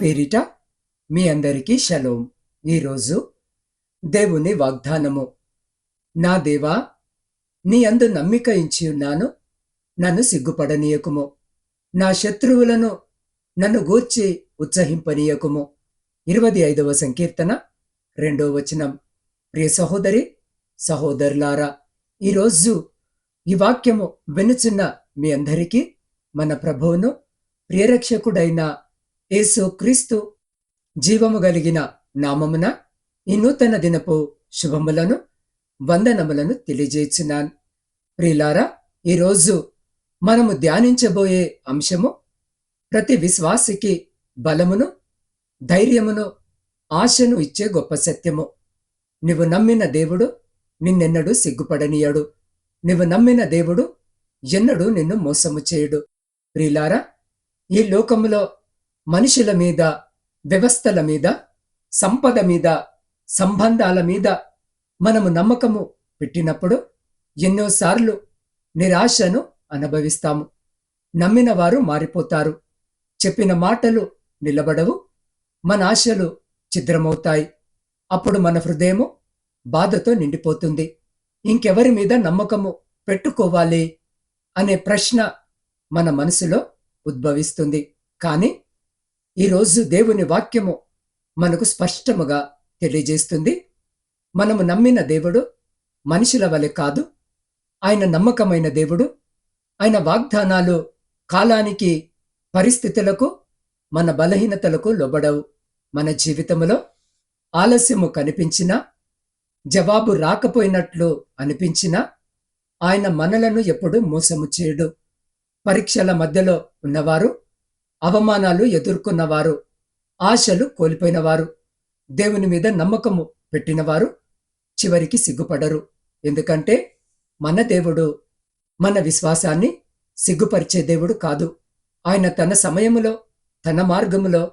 పేరిట మీ అందరికీ షలోం ఈరోజు దేవుని వాగ్దానము. నా దేవా నీ అందు నమ్మిక ఇచ్చి ఉన్నాను నన్ను సిగ్గుపడనీయకుము. నా శత్రువులను నన్ను గూర్చి ఉత్సహింపనీయకుము. ఇరవై ఐదవ సంకీర్తన రెండో వచనం. ప్రియ సహోదరి సహోదరులారా ఈరోజు ఈ వాక్యము వినుచున్న మీ అందరికీ మన ప్రభువును ప్రియరక్షకుడైన యేసు క్రీస్తు జీవము కలిగిన నామమున ఈ నూతన దినపు శుభములను వందనములను తెలియజేస్తున్నాను. ప్రియులారా ఈరోజు మనము ధ్యానించబోయే అంశము ప్రతి విశ్వాసికి బలమును ధైర్యమును ఆశను ఇచ్చే గొప్ప సత్యము. నువ్వు నమ్మిన దేవుడు నిన్నెన్నడూ సిగ్గుపడనీయడు. నువ్వు నమ్మిన దేవుడు ఎన్నడూ నిన్ను మోసము చేయుడు. ప్రియులారా ఈ లోకములో మనుషుల మీద వ్యవస్థల మీద సంపద మీద సంబంధాల మీద మనము నమ్మకము పెట్టినప్పుడు ఎన్నోసార్లు నిరాశను అనుభవిస్తాము. నమ్మిన వారు మారిపోతారు. చెప్పిన మాటలు నిలబడవు. మన ఆశలు ఛిద్రమవుతాయి. అప్పుడు మన హృదయము బాధతో నిండిపోతుంది. ఇంకెవరి మీద నమ్మకము పెట్టుకోవాలి అనే ప్రశ్న మన మనసులో ఉద్భవిస్తుంది. కానీ ఈరోజు దేవుని వాక్యము మనకు స్పష్టముగా తెలియజేస్తుంది. మనము నమ్మిన దేవుడు మనుషుల వలె కాదు. ఆయన నమ్మకమైన దేవుడు. ఆయన వాగ్దానాలు కాలానికి పరిస్థితులకు మన బలహీనతలకు లోబడవు. మన జీవితంలో ఆలస్యము కనిపించినా జవాబు రాకపోయినట్లు అనిపించినా ఆయన మనలను ఎప్పుడు మోసము చేయడు. పరీక్షల మధ్యలో ఉన్నవారు అవమానాలు ఎదుర్కొన్నవారు ఆశలు కోల్పోయినవారు దేవుని మీద నమ్మకము పెట్టినవారు చివరికి సిగ్గుపడరు. ఎందుకంటే మన దేవుడు మన విశ్వాసాన్ని సిగ్గుపరిచే దేవుడు కాదు. ఆయన తన సమయములో తన మార్గములో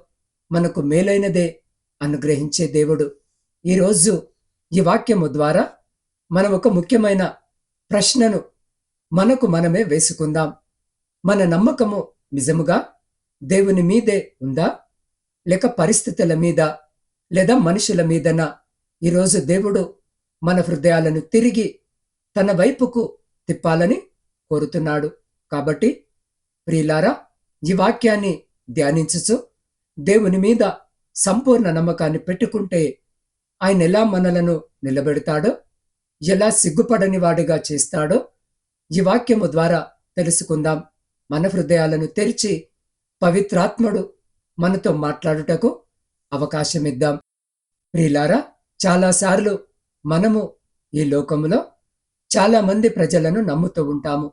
మనకు మేలైనదే అనుగ్రహించే దేవుడు. ఈరోజు ఈ వాక్యము ద్వారా మనం ఒక ముఖ్యమైన ప్రశ్నను మనకు మనమే వేసుకుందాం. మన నమ్మకము నిజముగా దేవుని మీదే ఉందా? లేక పరిస్థితుల మీద లేదా మనుషుల మీదనా? ఈరోజు దేవుడు మన హృదయాలను తిరిగి తన వైపుకు తిప్పాలని కోరుతున్నాడు. కాబట్టి ప్రియులారా ఈ వాక్యాన్ని ధ్యానించుచు దేవుని మీద సంపూర్ణ నమ్మకాన్ని పెట్టుకుంటే ఆయన ఎలా మనలను నిలబెడతాడో ఎలా సిగ్గుపడని వాడిగా చేస్తాడో ఈ వాక్యము ద్వారా తెలుసుకుందాం. మన హృదయాలను తెరిచి పవిత్రాత్ముడు మనతో మాట్లాడుటకు అవకాశమిద్దాం. ప్రియులారా చాలాసార్లు మనము ఈ లోకములో చాలామంది ప్రజలను నమ్ముతూ ఉంటాము.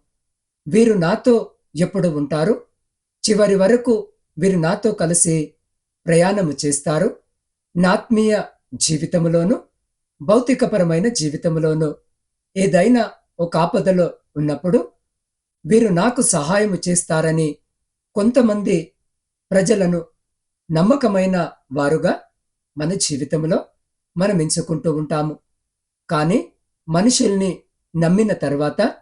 వీరు నాతో ఎప్పుడు ఉంటారు? చివరి వరకు వీరు నాతో కలిసి ప్రయాణము చేస్తారు. నాత్మీయ జీవితములోను భౌతికపరమైన జీవితములోను ఏదైనా ఒక ఆపదలో ఉన్నప్పుడు వీరు నాకు సహాయము చేస్తారని కొంతమంది ప్రజలను నమ్మకమైన వారుగా మన జీవితంలో మనం ఎంచుకుంటూ ఉంటాము. కానీ మనుషుల్ని నమ్మిన తర్వాత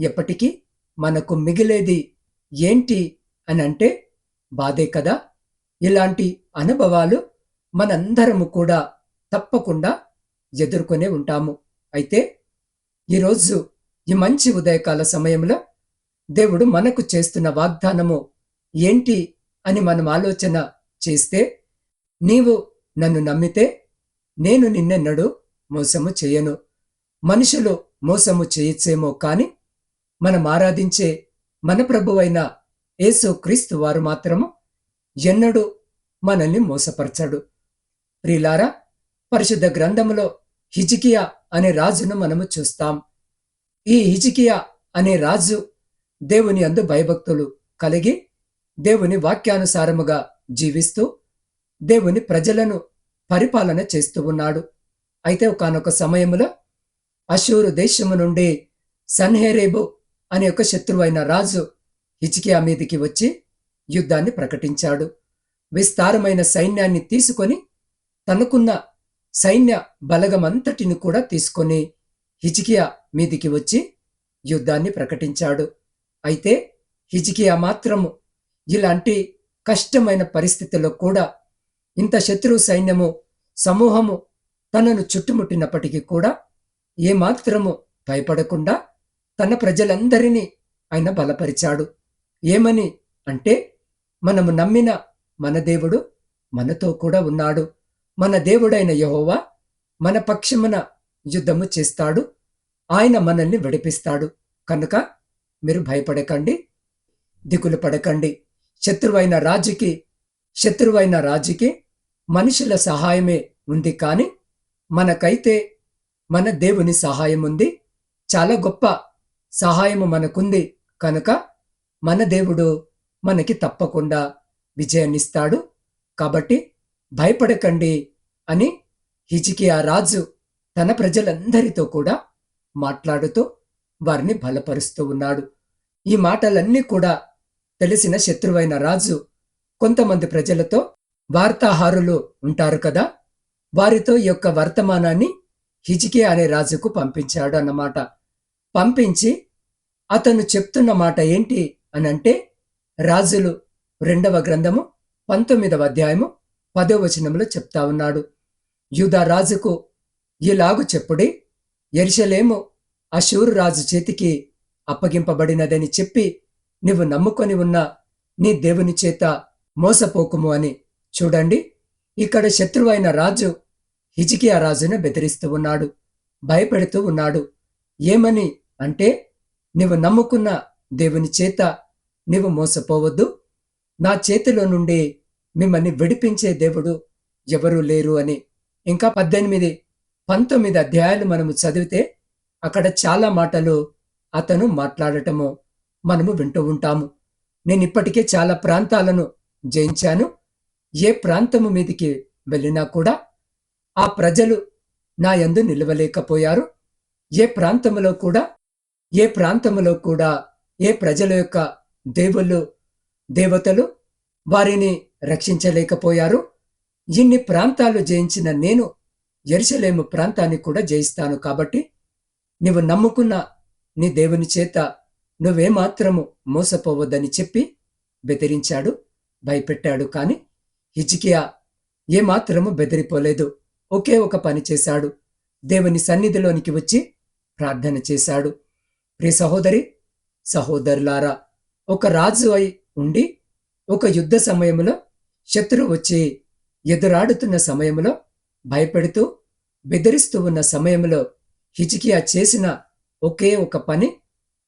ఎప్పటికీ మనకు మిగిలేది ఏంటి అని అంటే బాధే కదా. ఇలాంటి అనుభవాలు మనందరము కూడా తప్పకుండా ఎదుర్కొనే ఉంటాము. అయితే ఈరోజు ఈ మంచి ఉదయకాల సమయంలో దేవుడు మనకు చేస్తున్న వాగ్దానము ఏంటి అని మనం ఆలోచన చేస్తే నీవు నన్ను నమ్మితే నేను నిన్నెన్నడూ మోసము చేయను. మనుషులు మోసము చేయొచ్చేమో కాని మనం ఆరాధించే మన ప్రభువైన యేసు క్రీస్తు వారు మాత్రము ఎన్నడూ మనల్ని మోసపరచడు. ప్రిలారా పరిశుద్ధ గ్రంథములో హిజికియా అనే రాజును మనము చూస్తాం. ఈ హిజికియా అనే రాజు దేవుని అందు భయభక్తులు కలిగి దేవుని వాక్యానుసారముగా జీవిస్తూ దేవుని ప్రజలను పరిపాలన చేస్తూ ఉన్నాడు. అయితే ఒకనొక సమయంలో అశూరు దేశము నుండి సన్హేరేబు అనే ఒక శత్రువైన రాజు హిచికియా మీదికి వచ్చి యుద్ధాన్ని ప్రకటించాడు. విస్తారమైన సైన్యాన్ని తీసుకొని తనకున్న సైన్య బలగమంతటిని కూడా తీసుకొని హిజికియా మీదికి వచ్చి యుద్ధాన్ని ప్రకటించాడు. అయితే హిజికియా మాత్రము ఇలాంటి కష్టమైన పరిస్థితుల్లో కూడా ఇంత శత్రు సైన్యము సమూహము తనను చుట్టుముట్టినప్పటికీ కూడా ఏమాత్రము భయపడకుండా తన ప్రజలందరినీ ఆయన బలపరిచాడు. ఏమని అంటే మనము నమ్మిన మన దేవుడు మనతో కూడా ఉన్నాడు. మన దేవుడైన యహోవా మన పక్షమున యుద్ధము చేస్తాడు. ఆయన మనల్ని విడిపిస్తాడు. కనుక మీరు భయపడకండి దిగులు పడకండి. శత్రువైన రాజుకి శత్రువైన రాజుకి మనుషుల సహాయమే ఉంది కానీ మనకైతే మన దేవుని సహాయం ఉంది. చాలా గొప్ప సహాయము మనకుంది కనుక మన దేవుడు మనకి తప్పకుండా విజయాన్నిస్తాడు. కాబట్టి భయపడకండి అని హిజికియా రాజు తన ప్రజలందరితో కూడా మాట్లాడుతూ వారిని బలపరుస్తూ ఉన్నాడు. ఈ మాటలన్నీ కూడా తెలిసిన శత్రువైన రాజు కొంతమంది ప్రజలతో వార్తాహారులు ఉంటారు కదా? వారితో ఈ యొక్క వర్తమానాన్ని హిజికే అనే రాజుకు పంపించాడు అన్నమాట పంపించి అతను చెప్తున్న మాట ఏంటి అనంటే రాజులు రెండవ గ్రంథము పంతొమ్మిదవ అధ్యాయము పదో వచనంలో చెప్తా ఉన్నాడు. యూదా రాజుకు ఇలాగు చెప్పుడి ఎరిశలేము అశూరు రాజు చేతికి అప్పగింపబడినదని చెప్పి నువ్వు నమ్ముకొని ఉన్న నీ దేవుని చేత మోసపోకుము అని చూడండి. ఇక్కడ శత్రువైన రాజు హిజికియా రాజును బెదిరిస్తూ ఉన్నాడు భయపెడుతూ ఉన్నాడు. ఏమని అంటే నీవు నమ్ముకున్న దేవుని చేత నీవు మోసపోవద్దు. నా చేతిలో నుండి మిమ్మల్ని విడిపించే దేవుడు ఎవరూ లేరు అని. ఇంకా పద్దెనిమిది పంతొమ్మిది అధ్యాయాలు మనము చదివితే అక్కడ చాలా మాటలు అతను మాట్లాడటము మనము వింటూ ఉంటాము. నేను ఇప్పటికే చాలా ప్రాంతాలను జయించాను. ఏ ప్రాంతము మీదికి వెళ్ళినా కూడా ఆ ప్రజలు నా యందు నిలవలేకపోయారు. ఏ ప్రాంతములో కూడా ఏ ప్రాంతములో కూడా ఏ ప్రజల యొక్క దేవుళ్ళు దేవతలు వారిని రక్షించలేకపోయారు. ఇన్ని ప్రాంతాలు జయించిన నేను ఎరుసలేము ప్రాంతాన్ని కూడా జయిస్తాను కాబట్టి నీవు నమ్ముకున్న నీ దేవుని చేత నువ్వేమాత్రము మోసపోవద్దని చెప్పి బెదిరించాడు భయపెట్టాడు. కాని హిజికియా ఏమాత్రము బెదిరిపోలేదు. ఒకే ఒక పని చేశాడు. దేవుని సన్నిధిలోనికి వచ్చి ప్రార్థన చేశాడు. ప్రి సహోదరి సహోదరులారా ఒక రాజు అయి ఉండి ఒక యుద్ధ సమయంలో శత్రువు వచ్చి ఎదురాడుతున్న సమయంలో భయపెడుతూ బెదిరిస్తూ ఉన్న సమయంలో హిజికియా చేసిన ఒకే ఒక పని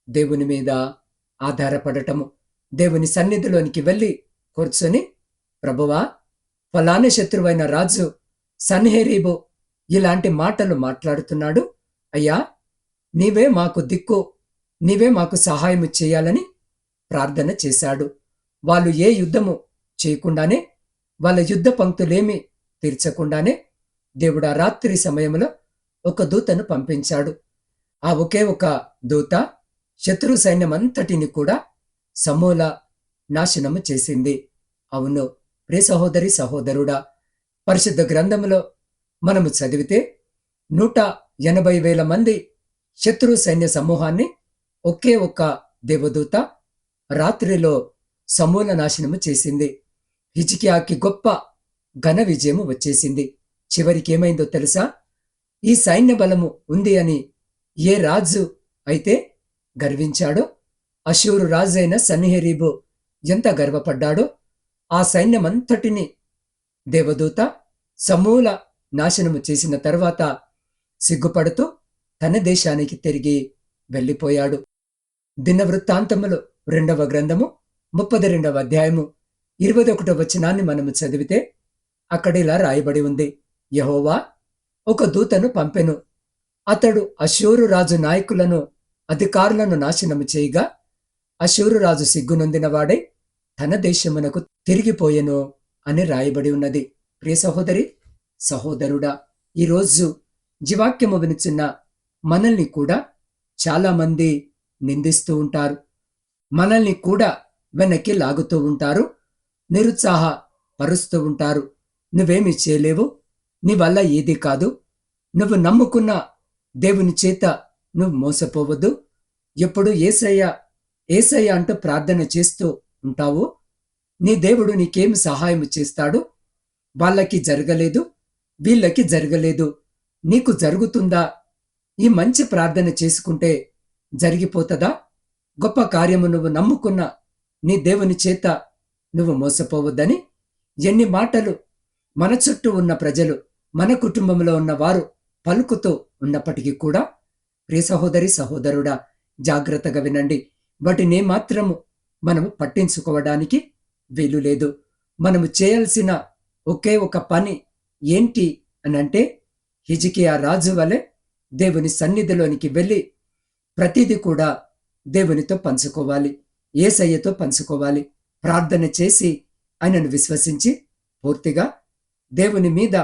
దేవుని మీద ఆధారపడటము. దేవుని సన్నిధిలోనికి వెళ్ళి కూర్చొని ప్రభువా ఫలాన శత్రువైన రాజు సన్హెరీబు ఇలాంటి మాటలు మాట్లాడుతున్నాడు. అయ్యా నీవే మాకు దిక్కు నీవే మాకు సహాయం చేయాలని ప్రార్థన చేశాడు. వాళ్ళు ఏ యుద్ధము చేయకుండానే వాళ్ళ యుద్ధ పంక్తులేమి తీర్చకుండానే దేవుడు ఆ రాత్రి సమయంలో ఒక దూతను పంపించాడు. ఆ ఒకే ఒక దూత శత్రు సైన్యమంతటిని కూడా సమూల నాశనము చేసింది. అవును ప్రే సహోదరి సహోదరుడా పరిశుద్ధ గ్రంథములో మనము చదివితే నూట ఎనభై వేల మంది శత్రు సైన్య సమూహాన్ని ఒకే ఒక్క దేవదూత రాత్రిలో సమూల నాశనము చేసింది. హిజికియాకి గొప్ప ఘన విజయము వచ్చేసింది. చివరికి ఏమైందో తెలుసా? ఈ సైన్య బలము ఉంది అని ఏ రాజు అయితే గర్వించాడో. అశూరు రాజైన సన్నిహెరీబు ఎంత గర్వపడ్డాడో ఆ సైన్యమంతటిని దేవదూత సమూల నాశనము చేసిన తర్వాత సిగ్గుపడుతూ తన దేశానికి తిరిగి వెళ్ళిపోయాడు. దినవృత్తాంతములు రెండవ గ్రంథము ముప్పది రెండవ అధ్యాయము ఇరవై ఒకటవ వచనాన్ని మనము చదివితే అక్కడ ఇలా రాయబడి ఉంది. యహోవా ఒక దూతను పంపెను. అతడు అశూరు రాజు నాయకులను అధికారులను నాశనము చేయగా అశూరురాజు సిగ్గునొందినవాడై తన దేశమునకు తిరిగిపోయెను అని రాయబడి ఉన్నది. ప్రియ సహోదరి సహోదరుడా ఈరోజు జీవాక్యము వినుచున్న మనల్ని కూడా చాలామంది నిందిస్తూ ఉంటారు. మనల్ని కూడా వెనక్కి లాగుతూ ఉంటారు. నిరుత్సాహ పరుస్తూ ఉంటారు. నువ్వేమి చేయలేవు. నీ వల్ల ఏది కాదు. నువ్వు నమ్ముకున్న దేవుని చేత నువ్వు మోసపోవద్దు. ఎప్పుడు ఏసయ్య ఏసయ్య అంటూ ప్రార్థన చేస్తూ ఉంటావు. నీ దేవుడు నీకేం సహాయం చేస్తాడు? వాళ్ళకి జరగలేదు. వీళ్ళకి జరగలేదు. నీకు జరుగుతుందా? ఈ మంచి ప్రార్థన చేసుకుంటే జరిగిపోతుందా? గొప్ప కార్యము నువ్వు నమ్ముకున్న నీ దేవుని చేత నువ్వు మోసపోవద్దని ఎన్ని మాటలు మన చుట్టూ ఉన్న ప్రజలు మన కుటుంబంలో ఉన్న వారు పలుకుతూ ఉన్నప్పటికీ కూడా ప్రియ సహోదరి సహోదరుడా జాగ్రత్తగా వినండి. వాటిని మాత్రము మనము పట్టించుకోవడానికి వీలు లేదు. మనము చేయాల్సిన ఒకే ఒక పని ఏంటి అనంటే హిజికియా రాజు వలె దేవుని సన్నిధిలోనికి వెళ్ళి ప్రతిదీ కూడా దేవునితో పంచుకోవాలి ఏసయ్యతో పంచుకోవాలి. ప్రార్థన చేసి ఆయనను విశ్వసించి పూర్తిగా దేవుని మీద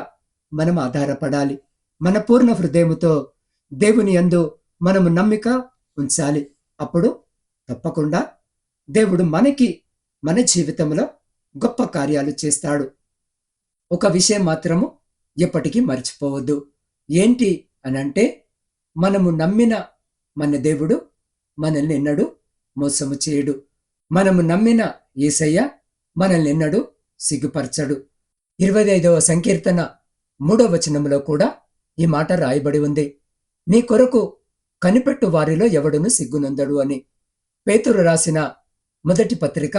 మనం ఆధారపడాలి. మన పూర్ణ హృదయముతో దేవుని యందు మనము నమ్మిక ఉంచాలి. అప్పుడు తప్పకుండా దేవుడు మనకి మన జీవితంలో గొప్ప కార్యాలు చేస్తాడు. ఒక విషయం మాత్రము ఎప్పటికీ మర్చిపోవద్దు. ఏంటి అనంటే మనము నమ్మిన మన దేవుడు మనల్ని ఎన్నడూ మోసము చేయడు. మనము నమ్మిన ఏసయ్య మనల్ని ఎన్నడూ సిగ్గుపరచడు. ఇరవై ఐదవ సంకీర్తన మూడవ వచనంలో కూడా ఈ మాట రాయబడి ఉంది. నీ కొరకు కనిపెట్టు వారిలో ఎవడును సిగ్గునందడు అని పేతురు రాసిన మొదటి పత్రిక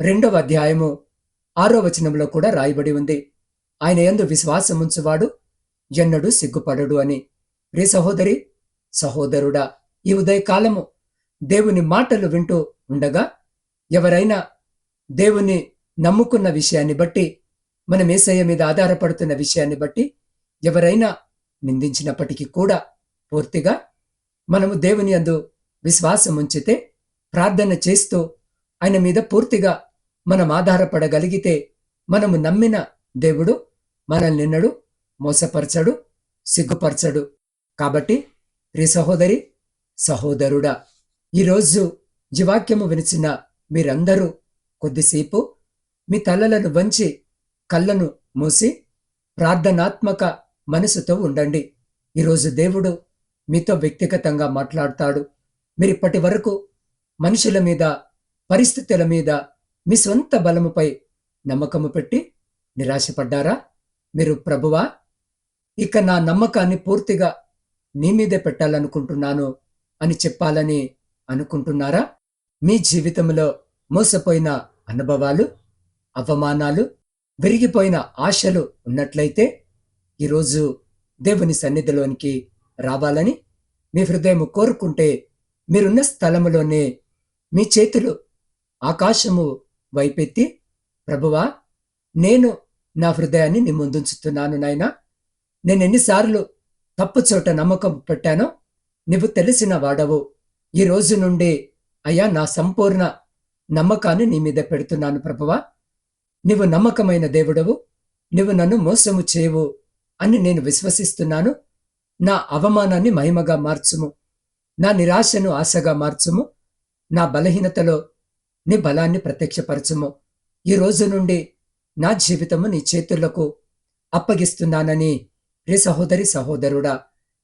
రెండవ అధ్యాయము ఆరో వచనంలో కూడా రాయబడి ఉంది. ఆయన ఎందు విశ్వాసముంచువాడు ఎన్నడూ సిగ్గుపడడు అని. రే సహోదరి సహోదరుడా ఈ ఉదయకాలము దేవుని మాటలు వింటూ ఉండగా ఎవరైనా దేవుని నమ్ముకున్న విషయాన్ని బట్టి మనం ఏసయ్య మీద ఆధారపడుతున్న విషయాన్ని బట్టి ఎవరైనా నిందించినప్పటికీ కూడా పూర్తిగా మనము దేవుని అందు విశ్వాసం ఉంచితే ప్రార్థన చేస్తూ ఆయన మీద పూర్తిగా మనం ఆధారపడగలిగితే మనము నమ్మిన దేవుడు మనల్ని నిన్నడు మోసపరచడు సిగ్గుపరచడు. కాబట్టి ప్రి సహోదరి సహోదరుడా ఈరోజు జీవాక్యము వినిచిన మీరందరూ కొద్దిసేపు మీ తలలను వంచి కళ్ళను మూసి ప్రార్థనాత్మక మనసుతో ఉండండి. ఈరోజు దేవుడు మీతో వ్యక్తిగతంగా మాట్లాడతాడు. మీరు ఇప్పటి వరకు మనుషుల మీద పరిస్థితుల మీద మీ సొంత బలముపై నమ్మకము పెట్టి నిరాశపడ్డారా? మీరు ప్రభువా ఇక నా నమ్మకాన్ని పూర్తిగా నీ మీదే పెట్టాలనుకుంటున్నాను అని చెప్పాలని అనుకుంటున్నారా? మీ జీవితంలో మోసపోయిన అనుభవాలు అవమానాలు విరిగిపోయిన ఆశలు ఉన్నట్లయితే ఈరోజు దేవుని సన్నిధిలోనికి రావాలని మీ హృదయం కోరుకుంటే మీరున్న స్థలములోనే మీ చేతులు ఆకాశము వైపెత్తి ప్రభువా నేను నా హృదయాన్ని నీ ముందుంచుతున్నాను నాయనా. నేను ఎన్నిసార్లు తప్పు చోట నమ్మకం పెట్టానో నువ్వు తెలిసిన వాడవు. ఈ రోజు నుండి అయ్యా నా సంపూర్ణ నమ్మకాన్ని నీ మీద పెడుతున్నాను ప్రభువా. నువ్వు నమ్మకమైన దేవుడవు. నువ్వు నన్ను మోసము చేయవు అని నేను విశ్వసిస్తున్నాను. నా అవమానాన్ని మహిమగా మార్చుము. నా నిరాశను ఆశగా మార్చుము. నా బలహీనతలో నీ బలాన్ని ప్రత్యక్షపరచుము. ఈ రోజు నుండి నా జీవితము నీ చేతులకు అప్పగిస్తున్నానని రే సహోదరి సహోదరుడా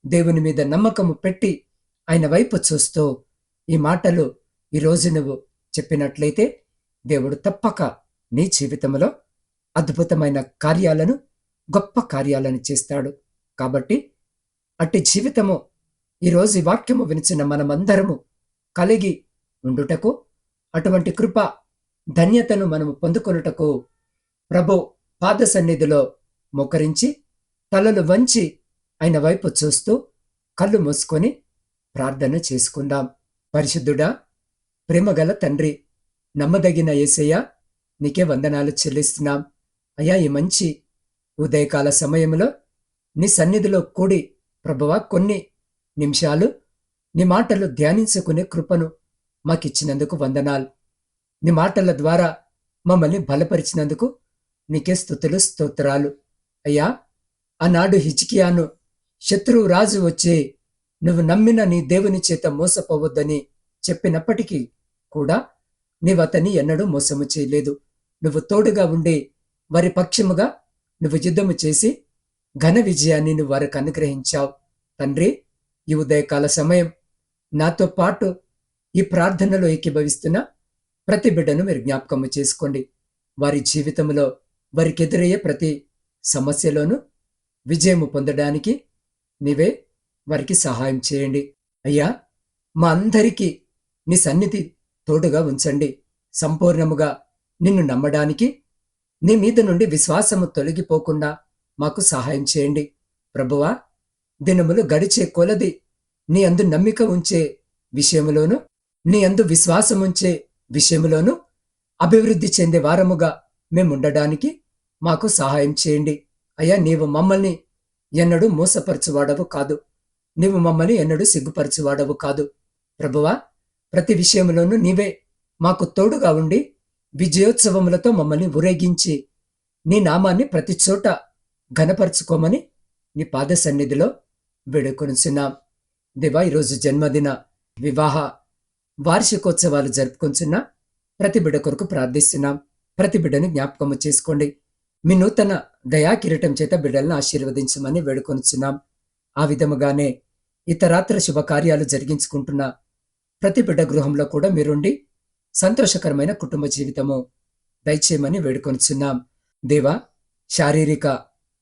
దేవుని మీద నమ్మకము పెట్టి ఆయన వైపు చూస్తూ ఈ మాటలు ఈ రోజు నువ్వు చెప్పినట్లయితే దేవుడు తప్పక నీ జీవితంలో అద్భుతమైన కార్యాలను గొప్ప కార్యాలను చేస్తాడు. కాబట్టి అట్టి జీవితము ఈరోజు ఈ వాక్యము వినిచిన మనమందరము కలిగి ఉండుటకు అటువంటి కృప ధన్యతను మనము పొందుకొనుటకు ప్రభు పాద సన్నిధిలో మొకరించి తలలు వంచి ఆయన వైపు చూస్తూ కళ్ళు మూసుకొని ప్రార్థన చేసుకుందాం. పరిశుద్ధుడా ప్రేమగల తండ్రి నమ్మదగిన ఏసయ్య నీకే వందనాలు చెల్లిస్తున్నాం. అయ్యా ఈ మంచి ఉదయకాల సమయంలో నీ సన్నిధిలో కూడి ప్రభువ కొన్ని నిమిషాలు నీ మాటలు ధ్యానించుకునే కృపను మాకిచ్చినందుకు వందనాలు. నీ మాటల ద్వారా మమ్మల్ని బలపరిచినందుకు నీకే స్థుతులు స్తోత్రాలు. అయ్యా ఆనాడు హిచికియాను శత్రువు రాజు వచ్చి నువ్వు నమ్మిన నీ దేవుని చేత మోసపోవద్దని చెప్పినప్పటికీ కూడా నీవు అతన్ని ఎన్నడూ మోసము చేయలేదు. నువ్వు తోడుగా ఉండి వారి పక్షముగా నువ్వు యుద్ధము చేసి ఘన విజయాన్ని నువ్వు వారికి అనుగ్రహించావు. తండ్రి ఈ ఉదయకాల సమయం నాతో పాటు ఈ ప్రార్థనలో ఏకీభవిస్తున్న ప్రతి బిడ్డను మీరు జ్ఞాపకము చేసుకోండి. వారి జీవితంలో వారికి ఎదురయ్యే ప్రతి సమస్యలోనూ విజయము పొందడానికి నీవే వారికి సహాయం చేయండి. అయ్యా మా అందరికీ నీ సన్నిధి తోడుగా ఉంచండి. సంపూర్ణముగా నిన్ను నమ్మడానికి నీ మీద నుండి విశ్వాసము తొలగిపోకుండా మాకు సహాయం చేయండి. ప్రభువా దినములు గడిచే కొలది నీ అందు నమ్మిక ఉంచే విషయములోను నీ అందు విశ్వాసం ఉంచే విషయములోను అభివృద్ధి చెందే వారముగా మేముండడానికి మాకు సహాయం చేయండి. అయ్యా నీవు మమ్మల్ని ఎన్నడూ మోసపరచువాడవు కాదు. నీవు మమ్మల్ని ఎన్నడూ సిగ్గుపరచువాడవు కాదు. ప్రభువా ప్రతి విషయంలోనూ నీవే మాకు తోడుగా ఉండి విజయోత్సవములతో మమ్మల్ని ఊరేగించి నీ నామాన్ని ప్రతి చోట ఘనపరుచుకోమని నీ పాద సన్నిధిలో వేడుకొనుచున్నాం దేవా ఈరోజు జన్మదిన వివాహ వార్షికోత్సవాలు జరుపుకొంచున్న ప్రతి బిడ్డ కొరకు ప్రార్థిస్తున్నాం. ప్రతి బిడ్డను జ్ఞాపకము చేసుకోండి. మీ నూతన దయా కిరీటం చేత బిడ్డలను ఆశీర్వదించమని వేడుకొనుచున్నాం. ఆ విధముగానే ఇతరాత్ర శుభకార్యాలు జరిగించుకుంటున్న ప్రతి బిడ్డ గృహంలో కూడా మీరుండి సంతోషకరమైన కుటుంబ జీవితము దయచేయమని వేడుకొనుచున్నాం. దేవా శారీరక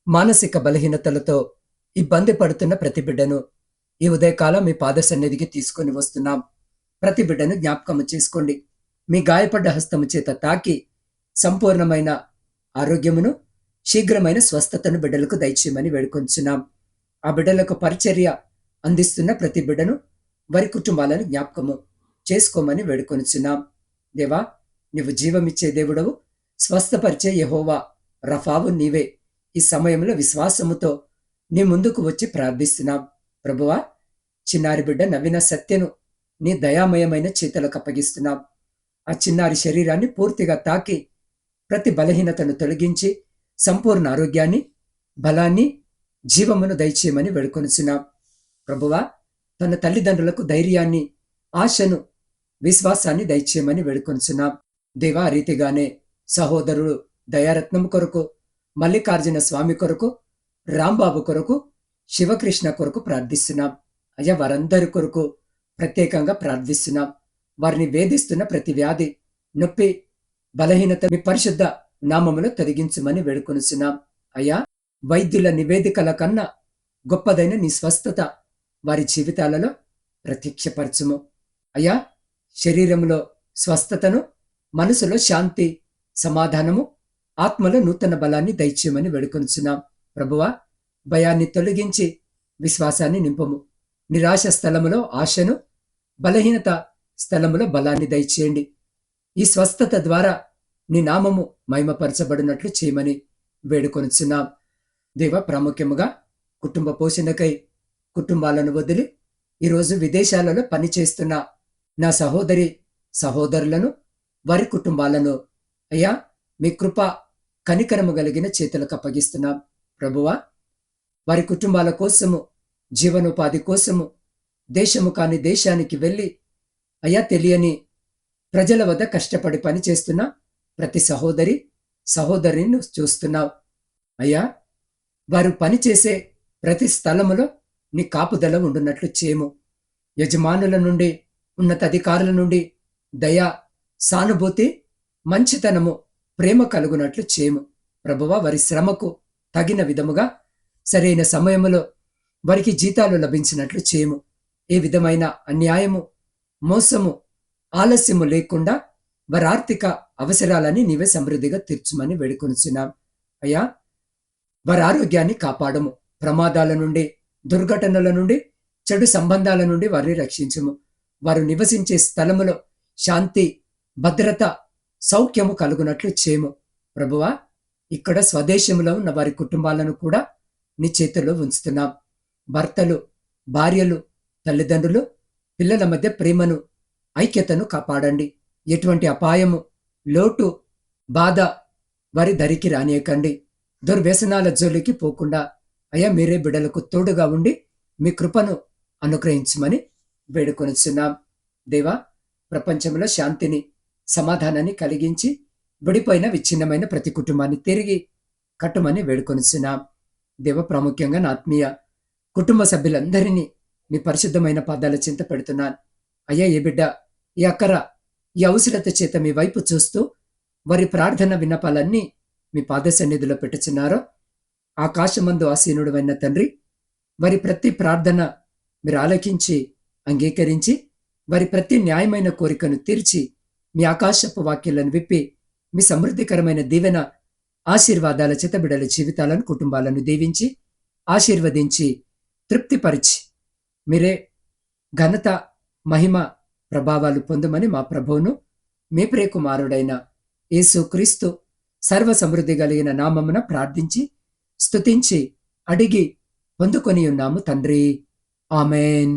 మానసిక బలహీనతలతో ఇబ్బంది పడుతున్న ప్రతి బిడ్డను ఈ ఉదయకాలం మీ పాద సన్నిధికి తీసుకొని వస్తున్నాం. ప్రతి బిడ్డను జ్ఞాపకము చేసుకోండి. మీ గాయపడ్డ హస్తము చేత తాకి సంపూర్ణమైన ఆరోగ్యమును శీఘ్రమైన స్వస్థతను బిడ్డలకు దయచేయమని వేడుకొంచున్నాం. ఆ బిడ్డలకు పరిచర్య అందిస్తున్న ప్రతి బిడ్డను వారి కుటుంబాలను జ్ఞాపకము చేసుకోమని వేడుకొనుచున్నాం దేవా నీవు జీవమిచ్చే దేవుడవు. స్వస్థపరిచే యహోవా రఫావు నీవే. ఈ సమయంలో విశ్వాసముతో నీ ముందుకు వచ్చి ప్రార్థిస్తున్నాం ప్రభువా చిన్నారి బిడ్డ నవ్విన సత్యను నీ దయామయమైన చేతులకు అప్పగిస్తున్నాం. ఆ చిన్నారి శరీరాన్ని పూర్తిగా తాకి ప్రతి బలహీనతను తొలగించి సంపూర్ణ ఆరోగ్యాన్ని బలాన్ని జీవమును దయచేయమని వేడుకొనుచున్నాం. ప్రభువా తన తల్లిదండ్రులకు ధైర్యాన్ని ఆశను విశ్వాసాన్ని దయచేయమని వేడుకొనుచున్నాం. దేవా రీతిగానే సహోదరుడు దయారత్నం కొరకు మల్లికార్జున స్వామి కొరకు రాంబాబు కొరకు శివకృష్ణ కొరకు ప్రార్థిస్తున్నాం. అయ్యా వారందరి కొరకు ప్రత్యేకంగా ప్రార్థిస్తున్నాం. వారిని వేధిస్తున్న ప్రతి వ్యాధి నొప్పి బలహీనత మీ పరిశుద్ధ నామములో తొలగించమని వేడుకొనుచున్నాం. అయ్యా వైద్యుల నివేదికల కన్నా గొప్పదైన నీ స్వస్థత వారి జీవితాలలో ప్రత్యక్షపరచుము. అయ్యా శరీరంలో స్వస్థతను మనసులో శాంతి సమాధానము ఆత్మలో నూతన బలాన్ని దయచేయమని వేడుకొనుచున్నాం. ప్రభువా భయాన్ని తొలగించి విశ్వాసాన్ని నింపము. నిరాశ స్థలములో ఆశను బలహీనత స్థలములో బలాన్ని దయచేయండి. ఈ స్వస్థత ద్వారా నీ నామము మహిమపరచబడినట్లు చేయమని వేడుకొనుచున్నాం. దేవ ప్రాముఖ్యముగా కుటుంబ పోషణకై కుటుంబాలను వదిలి ఈరోజు విదేశాలలో పనిచేస్తున్న నా సహోదరి సహోదరులను వారి కుటుంబాలను అయ్యా మీ కృప కనికరము కలిగిన చేతులకు అప్పగిస్తున్నాం. ప్రభువా వారి కుటుంబాల కోసము జీవనోపాధి కోసము దేశము కాని దేశానికి వెళ్ళి అయ్యా తెలియని ప్రజల వద్ద కష్టపడి పనిచేస్తున్న ప్రతి సహోదరి సహోదరిని చూస్తున్నావు. అయ్యా వారు పనిచేసే ప్రతి స్థలములో నీ కాపుదల ఉండున్నట్లు చేయము యజమానుల నుండి ఉన్నతాధికారుల నుండి దయ సానుభూతి మంచితనము ప్రేమ కలుగునట్లు చేయము ప్రభువ వారి శ్రమకు తగిన విధముగా సరైన సమయములో వారికి జీతాలు లభించినట్లు చేయము. ఏ విధమైన అన్యాయము మోసము ఆలస్యము లేకుండా వారి ఆర్థిక అవసరాలని నీవే సమృద్ధిగా తీర్చుమని వేడుకొనిచున్నాం. అయ్యా వారి ఆరోగ్యాన్ని కాపాడము. ప్రమాదాల నుండి దుర్ఘటనల నుండి చెడు సంబంధాల నుండి వారిని రక్షించము. వారు నివసించే స్థలములో శాంతి భద్రత సౌఖ్యము కలుగునట్లు చేయము. ప్రభువా ఇక్కడ స్వదేశంలో ఉన్న వారి కుటుంబాలను కూడా నీ చేతుల్లో ఉంచుతున్నాం. భర్తలు భార్యలు తల్లిదండ్రులు పిల్లల మధ్య ప్రేమను ఐక్యతను కాపాడండి. ఎటువంటి అపాయము లోటు బాధ వారి దరికి రానియకండి. దుర్వ్యసనాల జోలికి పోకుండా అయ్యా మీరే బిడ్డలకు తోడుగా ఉండి మీ కృపను అనుగ్రహించమని వేడుకొనిచున్నాం. దేవా ప్రపంచంలో శాంతిని సమాధానాన్ని కలిగించి విడిపోయిన విచ్ఛిన్నమైన ప్రతి కుటుంబాన్ని తిరిగి కట్టుమని వేడుకొనిచున్నాం దేవ ప్రాముఖ్యంగా నా ఆత్మీయ కుటుంబ సభ్యులందరినీ మీ పరిశుద్ధమైన పాదాల చింత పెడుతున్నాను. అయ్యా ఏ బిడ్డ ఈ అక్కర ఈ అవసరత చేత మీ వైపు చూస్తూ వారి ప్రార్థన విన్నపాలన్నీ మీ పాద సన్నిధిలో పెట్టుచున్నారో ఆకాశమందు ఆసీనుడమైన తండ్రి వారి ప్రతి ప్రార్థన మీరు ఆలకించి అంగీకరించి వారి ప్రతి న్యాయమైన కోరికను తీర్చి మీ ఆకాశపు వాక్యాలను విప్పి మీ సమృద్ధికరమైన దీవెన ఆశీర్వాదాల చితబిడల జీవితాలను కుటుంబాలను దీవించి ఆశీర్వదించి తృప్తిపరిచి మీరే ఘనత మహిమ ప్రభావాలు పొందమని మా ప్రభువును మీ ప్రియకుమారుడైన యేసు క్రీస్తు సర్వ సమృద్ధి కలిగిన నామమున ప్రార్థించి స్తుతించి అడిగి పొందుకొని ఉన్నాము తండ్రి. ఆమెన్.